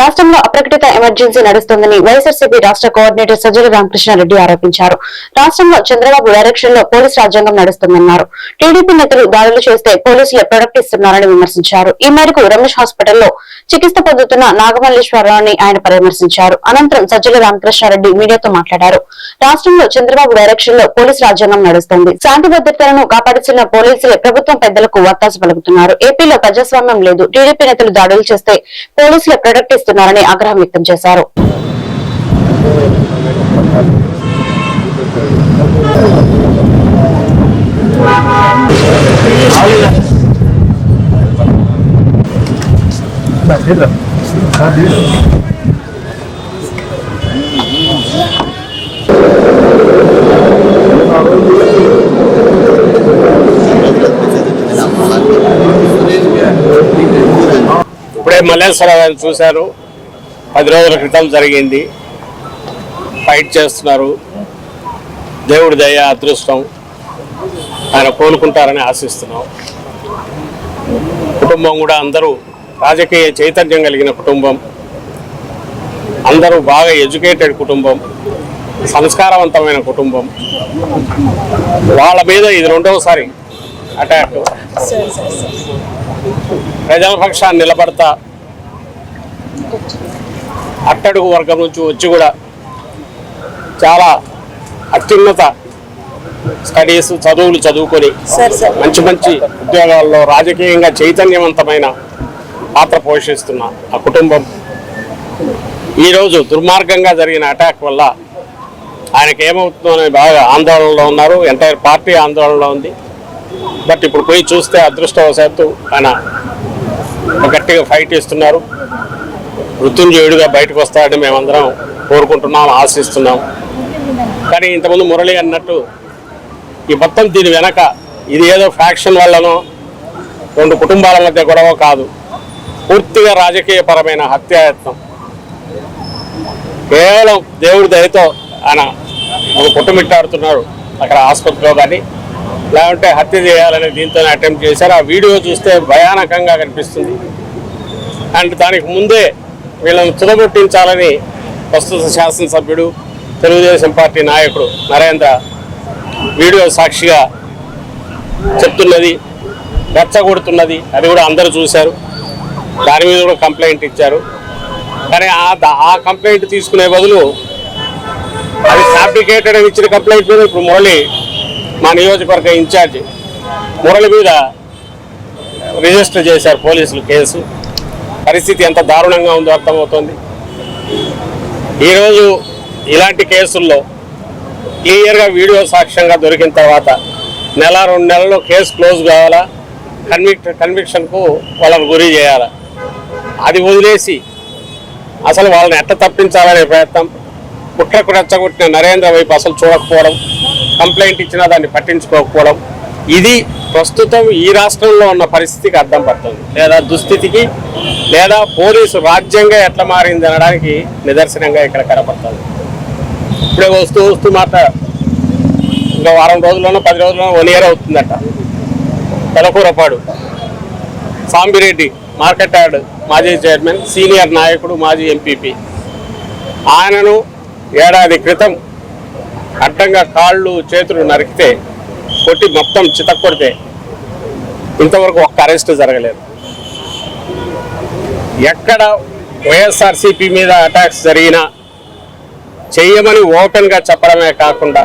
రాష్ట్రంలో అప్రకటిత ఎమర్జెన్సీ నడుస్తోందని వైఎస్ఆర్సీపీ రాష్ట్ర కోఆర్డినేటర్ సజ్జల రామకృష్ణారెడ్డి ఆరోపించారు. రాష్ట్రంలో చంద్రబాబు డైరెక్షన్లో పోలీస్ రాజ్యాంగం నడుస్తుందన్నారు. టీడీపీ నేతలు దాడులు చేస్తే పోలీసులే ప్రొడక్ట్ ఇస్తున్నారని విమర్శించారు. ఈ మేరకు రమేష్ హాస్పిటల్లో చికిత్స పొందుతున్న నాగమల్లేశ్వరరావుని ఆయన పరామర్శించారు. అనంతరం సజ్జల రామకృష్ణారెడ్డి మీడియాతో మాట్లాడారు. రాష్ట్రంలో చంద్రబాబు డైరెక్షన్లో పోలీస్ రాజ్యాంగం నడుస్తుంది. శాంతి భద్రతలను కాపాడుతున్న పోలీసులే ప్రభుత్వం పెద్దలకు వత్తాసు పలుకుతున్నారు. ఏపీలో ప్రజాస్వామ్యం లేదు. టీడీపీ నేతలు దాడులు చేస్తే పోలీసులే ప్రొడక్ట్ చేస్తున్నారని ఆగ్రహం వ్యక్తం చేశారు. ఇప్పుడే మల్లేశ్వరరావు గారిని చూశారు. పది రోజుల క్రితం జరిగింది. ఫైట్ చేస్తున్నారు. దేవుడి దయ అదృష్టం ఆయన కోలుకుంటారని ఆశిస్తున్నాం. కుటుంబం కూడా అందరూ రాజకీయ చైతన్యం కలిగిన కుటుంబం. అందరూ బాగా ఎడ్యుకేటెడ్ కుటుంబం. సంస్కారవంతమైన కుటుంబం. వాళ్ళ మీద ఇది రెండవసారి అటాక్. ప్రజల పక్షాన్ని నిలబడతా అట్టడుగు వర్గం నుంచి వచ్చి కూడా చాలా అత్యున్నత స్టడీస్ చదువులు చదువుకొని మంచి మంచి ఉద్యోగాల్లో రాజకీయంగా చైతన్యవంతమైన పాత్ర పోషిస్తున్న ఆ కుటుంబం. ఈరోజు దుర్మార్గంగా జరిగిన అటాక్ వల్ల ఆయనకి ఏమవుతుందో బాగా ఆందోళనలో ఉన్నారు. ఎంటైర్ పార్టీ ఆందోళనలో ఉంది. బట్ ఇప్పుడు పోయి చూస్తే అదృష్టవశాత్తు ఆయన గట్టిగా ఫైట్ ఇస్తున్నారు మృత్యుంజయుడిగా బయటకు వస్తాడని మేమందరం కోరుకుంటున్నాం ఆశిస్తున్నాం. కానీ ఇంతకుముందు మురళి అన్నట్టు ఈ మొత్తం దీని వెనక ఇది ఏదో ఫ్యాక్షన్ వల్లనో రెండు కుటుంబాల మధ్య గొడవ కాదు. పూర్తిగా రాజకీయపరమైన హత్యాయత్నం. కేవలం దేవుడి దయతో ఆయన ఒక అక్కడ ఆసుపత్రిలో కానీ లేకుంటే హత్య చేయాలని దీంతో అటెంప్ట్ చేశారు. ఆ వీడియో చూస్తే భయానకంగా కనిపిస్తుంది. అండ్ దానికి ముందే వీళ్ళను తుదముట్టించాలని ప్రస్తుత శాసనసభ్యుడు తెలుగుదేశం పార్టీ నాయకుడు నరేంద్ర వీడియో సాక్షిగా చెప్తున్నది రెచ్చగొడుతున్నది అది కూడా అందరూ చూశారు. దాని మీద కూడా కంప్లైంట్ ఇచ్చారు. కానీ ఆ ఆ కంప్లైంట్ తీసుకునే బదులు అది ఫ్యాబ్రికేటెడ్ అని ఇచ్చిన కంప్లైంట్ మీద ఇప్పుడు మురళి మా నియోజకవర్గ ఇన్ఛార్జి మురళి మీద రిజిస్టర్ చేశారు పోలీసులు కేసు. పరిస్థితి ఎంత దారుణంగా ఉందో అర్థమవుతుంది. ఈరోజు ఇలాంటి కేసుల్లో క్లియర్గా వీడియో సాక్ష్యంగా దొరికిన తర్వాత నెల రెండు నెలల్లో కేసు క్లోజ్ కావాలా? కన్విక్ కన్విక్షన్కు వాళ్ళని గురి చేయాలా? అది వదిలేసి అసలు వాళ్ళని ఎట్ట తప్పించాలనే ప్రయత్నం కుట్రకు రెచ్చగొట్టిన నరేంద్ర వైపు అసలు చూడకపోవడం కంప్లైంట్ ఇచ్చినా దాన్ని పట్టించుకోకపోవడం ఇది ప్రస్తుతం ఈ రాష్ట్రంలో ఉన్న పరిస్థితికి అర్థం పడుతుంది లేదా దుస్థితికి లేదా పోలీసు రాజ్యంగా ఎట్లా మారింది అనడానికి నిదర్శనంగా ఇక్కడ కనపడుతుంది. ఇప్పుడే వస్తూ వస్తూ మాట ఇంకా వారం రోజుల్లోనో పది రోజుల్లోనో వన్ ఇయర్ అవుతుందట. తెలకూరపాడు. సాంబిరెడ్డి మార్కెట్ యార్డ్ మాజీ చైర్మన్ సీనియర్ నాయకుడు మాజీ ఎంపీపీ. ఆయనను ఏడాది క్రితం అడ్డంగా కాళ్ళు చేతులు నరికితే కొట్టి మొత్తం చితక్కొడితే ఇంతవరకు ఒక్క అరెస్ట్ జరగలేదు. ఎక్కడ వైఎస్ఆర్సీపీ మీద అటాక్స్ జరిగినా చెయ్యమని ఓపెన్గా చెప్పడమే కాకుండా